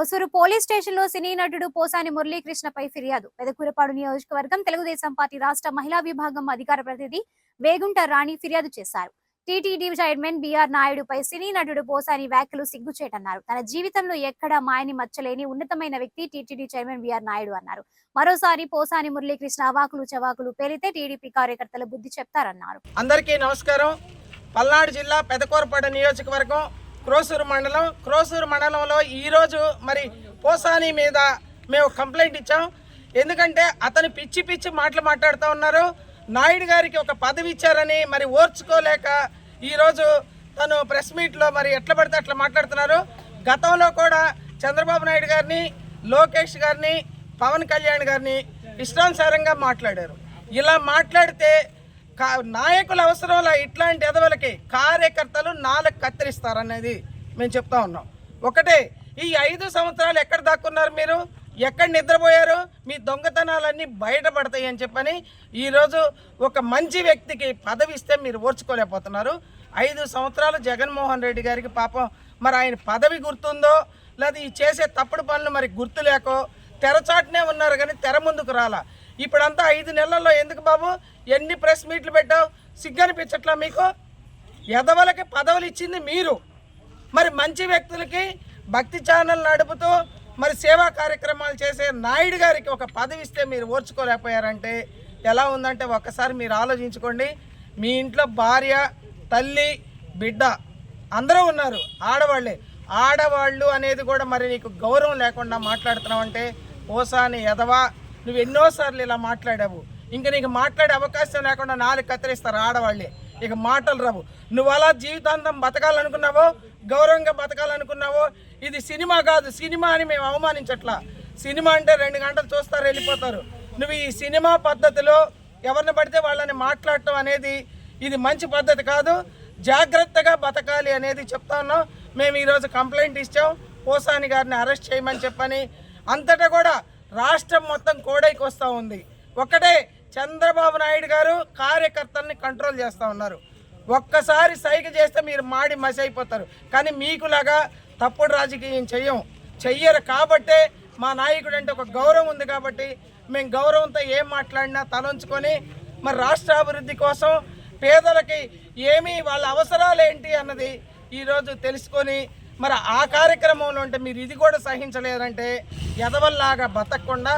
Hosur police స్టేషన్లో సినీ నటుడు పోసాని మురళీకృష్ణపై ఫిర్యాదు. పెదకూరపాడు నియోజకవర్గం తెలుగుదేశం పార్టీ రాష్ట్ర మహిళా విభాగం అధికార ప్రతినిధి వేగుంట రాణి ఫిర్యాదు చేశారు. టీటీడీ చైర్మన్ బిఆర్ నాయుడుపై సినీ నటుడు పోసాని వ్యాఖ్యలు సిగ్గుచేటన్నారు. తన జీవితంలో ఎక్కడా మాయని మచ్చలేని ఉన్నతమైన వ్యక్తి టీటీడీ చైర్మన్ బిఆర్ నాయుడు అన్నారు. మరోసారి పోసాని మురళీకృష్ణ అవాకులు చవాకులు పేలితే టీడీపీ కార్యకర్తలు బుద్ధి చెప్తారన్నారు. అందరికీ నమస్కారం. పల్నాడు జిల్లా పెదకూరపాడు నియోజకవర్గం క్రోసూరు మండలం క్రోసూరు మండలంలో ఈరోజు మరి పోసాని మీద మేము కంప్లైంట్ ఇచ్చాం. ఎందుకంటే అతను పిచ్చి పిచ్చి మాటలు మాట్లాడుతూ ఉన్నారు. నాయుడు గారికి ఒక పదవి ఇచ్చారని మరి ఓర్చుకోలేక ఈరోజు తను ప్రెస్ మీట్లో మరి ఎట్లా పడితే అట్లా మాట్లాడుతున్నారు. గతంలో కూడా చంద్రబాబు నాయుడు గారిని లోకేష్ గారిని పవన్ కళ్యాణ్ గారిని ఇష్టానుసారంగా మాట్లాడారు. ఇలా మాట్లాడితే నాయకుల అవసరంలో ఇట్లాంటి ఎదవలకి కార్యకర్తలు నాలుగు కత్తిరిస్తారనేది మేము చెప్తా ఉన్నాం. ఒకటే ఈ ఐదు సంవత్సరాలు ఎక్కడ దాక్కున్నారు మీరు? ఎక్కడ నిద్రపోయారు? మీ దొంగతనాలన్నీ బయటపడతాయి అని చెప్పని ఈరోజు ఒక మంచి వ్యక్తికి పదవి ఇస్తే మీరు ఓర్చుకోలేకపోతున్నారు. ఐదు సంవత్సరాలు జగన్మోహన్ రెడ్డి గారికి పాపం మరి ఆయన పదవి గుర్తుందో లేదా ఈ చేసే తప్పుడు పనులు మరి గుర్తు లేకో తెరచాటునే ఉన్నారు కానీ తెర ముందుకు రాలా. ఇప్పుడంతా ఐదు నెలల్లో ఎందుకు బాబు? ఎన్ని ప్రెస్ మీట్లు పెట్టావు? సిగ్గనిపించట్లా మీకు? ఎదవలకి పదవులు ఇచ్చింది మీరు. మరి మంచి వ్యక్తులకి భక్తి ఛానల్ నడుపుతూ మరి సేవా కార్యక్రమాలు చేసే నాయుడు గారికి ఒక పదవి ఇస్తే మీరు ఓర్చుకోలేకపోయారంటే ఎలా ఉందంటే ఒక్కసారి మీరు ఆలోచించుకోండి. మీ ఇంట్లో భార్య తల్లి బిడ్డ అందరూ ఉన్నారు ఆడవాళ్ళే. ఆడవాళ్ళు అనేది కూడా మరి నీకు గౌరవం లేకుండా మాట్లాడుతున్నావు అంటే ఓసాని ఎదవా నువ్వు ఎన్నోసార్లు ఇలా మాట్లాడావు. ఇంకా నీకు మాట్లాడే అవకాశం లేకుండా నాలుగు కత్తిరిస్తారు ఆడవాళ్ళే. ఇక మాటలు రావు. నువ్వు అలా జీవితాంతం బతకాలనుకున్నావో గౌరవంగా బతకాలనుకున్నావో ఇది సినిమా కాదు సినిమా అని మేము అవమానించట్లా. సినిమా అంటే రెండు గంటలు చూస్తారు వెళ్ళిపోతారు. నువ్వు ఈ సినిమా పద్ధతిలో ఎవరిని పడితే వాళ్ళని మాట్లాడటం అనేది ఇది మంచి పద్ధతి కాదు. జాగ్రత్తగా బతకాలి అనేది చెప్తా ఉన్నాం. మేము ఈరోజు కంప్లైంట్ ఇచ్చాం. పోసాని గారిని అరెస్ట్ చేయమని చెప్పని. అంతటా కూడా రాష్ట్రం మొత్తం కోడైకి వస్తూ ఉంది. ఒకటే చంద్రబాబు నాయుడు గారు కార్యకర్తల్ని కంట్రోల్ చేస్తూ ఉన్నారు. ఒక్కసారి సైగ చేస్తే మీరు మాడి మసి అయిపోతారు కానీ మీకులాగా తప్పుడు రాజకీయం చెయ్యం చెయ్యరు. కాబట్టే మా నాయకుడు అంటే ఒక గౌరవం ఉంది కాబట్టి మేము గౌరవంతో ఏం మాట్లాడినా తలంచుకొని మరి రాష్ట్ర అభివృద్ధి కోసం పేదలకి ఏమి వాళ్ళ అవసరాలు ఏంటి అన్నది ఈరోజు తెలుసుకొని మరి ఆ కార్యక్రమంలో ఉంటే మీరు ఇది కూడా సహించలేదంటే ఎదవల్లాగా బతకకుండా